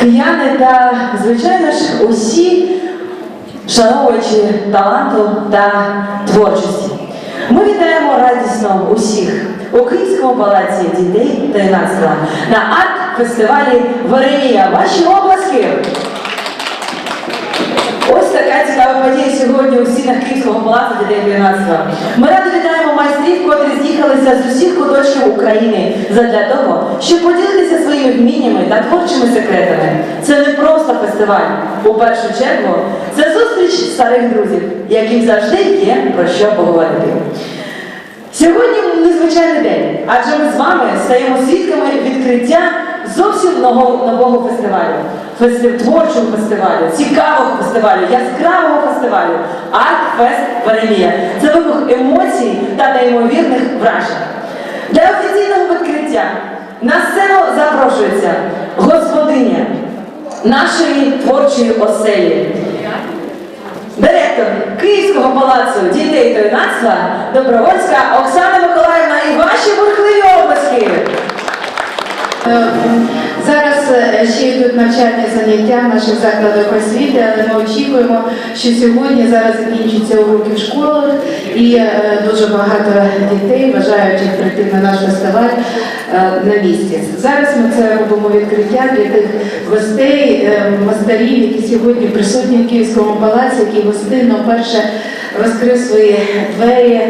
кияни та, звичайно ж, усі шановуючи таланту та творчості. Ми вітаємо радісно усіх у Київському палаці дітей та юнацтва на арт-фестивалі Варенія. Ваші обласки! Ось така цікава подія сьогодні у стінах Київського палацу дітей та юнацтва. Ми радо вітаємо майстрів, котрі з'їхалися з усіх куточків України задля того, щоб поділитися своїми вміннями та творчими секретами. Це не просто фестиваль. У першу чергу це зустріч старих друзів, яким завжди є про що поговорити. Сьогодні незвичайний день, адже ми з вами стаємо свідками відкриття зовсім нового, нового фестивалю. Фестив, творчого фестивалю, цікавого фестивалю, яскравого фестивалю Арт-Фест Варенія. Це вибух емоцій та неймовірних вражень. Для офіційного відкриття на сцену запрошується господиня нашої творчої оселі. Директор Київського палацу дітей та юнацтва Добровольська Оксана Миколаївна і ваші бурхливі обласки. Ще йдуть навчальні заняття в наших закладах освіти, але ми очікуємо, що сьогодні зараз закінчаться уроки в школах і е, дуже багато дітей бажають прийти на наш фестиваль е, на місці. Зараз ми це робимо відкриття для тих гостей, е, мастерів, які сьогодні присутні в Київському палаці, які гостинно вперше розкрив свої двері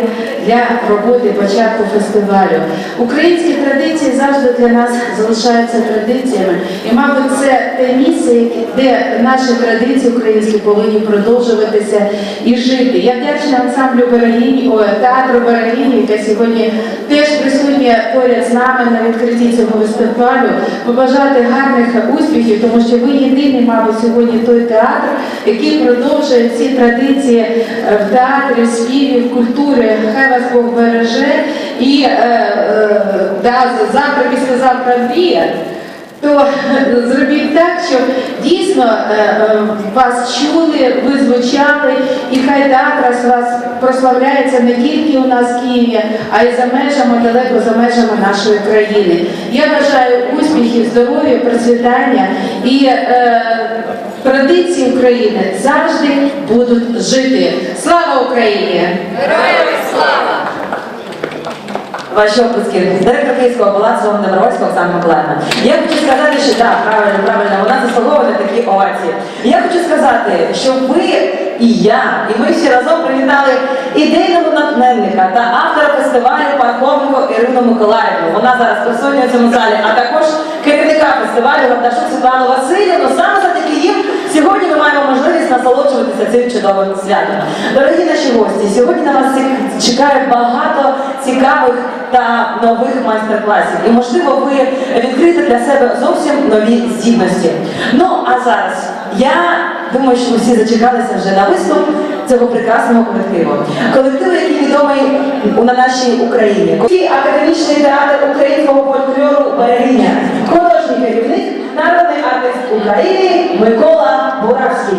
для роботи початку фестивалю. Українські традиції завжди для нас залишаються традиціями, і, мабуть, це те місце, де наші традиції українські повинні продовжуватися і жити. Я вдячна ансамблю Берегині, о, театру Берегині, яка сьогодні теж присутня поряд з нами на відкритті цього фестивалю. Побажати гарних успіхів, тому що ви єдиний, мабуть, сьогодні той театр, який продовжує ці традиції е, співів, культури. Хай вас Бог береже. І е, е, да, завтра, післязавтра мрія. То зробіть так, щоб дійсно е, е, вас чули, ви звучали, і хай театр вас прославляється не тільки у нас в Києві, а й за межами, далеко за межами нашої країни. Я бажаю успіхів, здоров'я, процвітання і е, традиції України завжди будуть жити. Слава Україні! Ваші обласки. Директор Київського палацу Добровольська Оксана Миколаївна. Я хочу сказати, що так, правильно, правильно, вона заслуговує такі овації. Я хочу сказати, що ви і я, і ми всі разом привітали ідейного натхненника та автора фестивалю Пархоменко Ірину Миколаївну. Вона зараз присутня в цьому залі, а також керівника фестивалю Гавдашук Світлану Васильівну. Саме завдяки їм сьогодні ми маємо можливість насолоджуватися цим чудовим святом. Дорогі наші гості, сьогодні на вас чекає багато цікавих та нових майстер-класів. І можливо, ви відкрите для себе зовсім нові здібності. Ну а зараз я думаю, що всі зачекалися вже на виступ цього прекрасного колективу. Колективу, який відомий на нашій Україні. Академічний театр українського фольклору Берегиня, художній керівник, народний артист України Микола Буравський.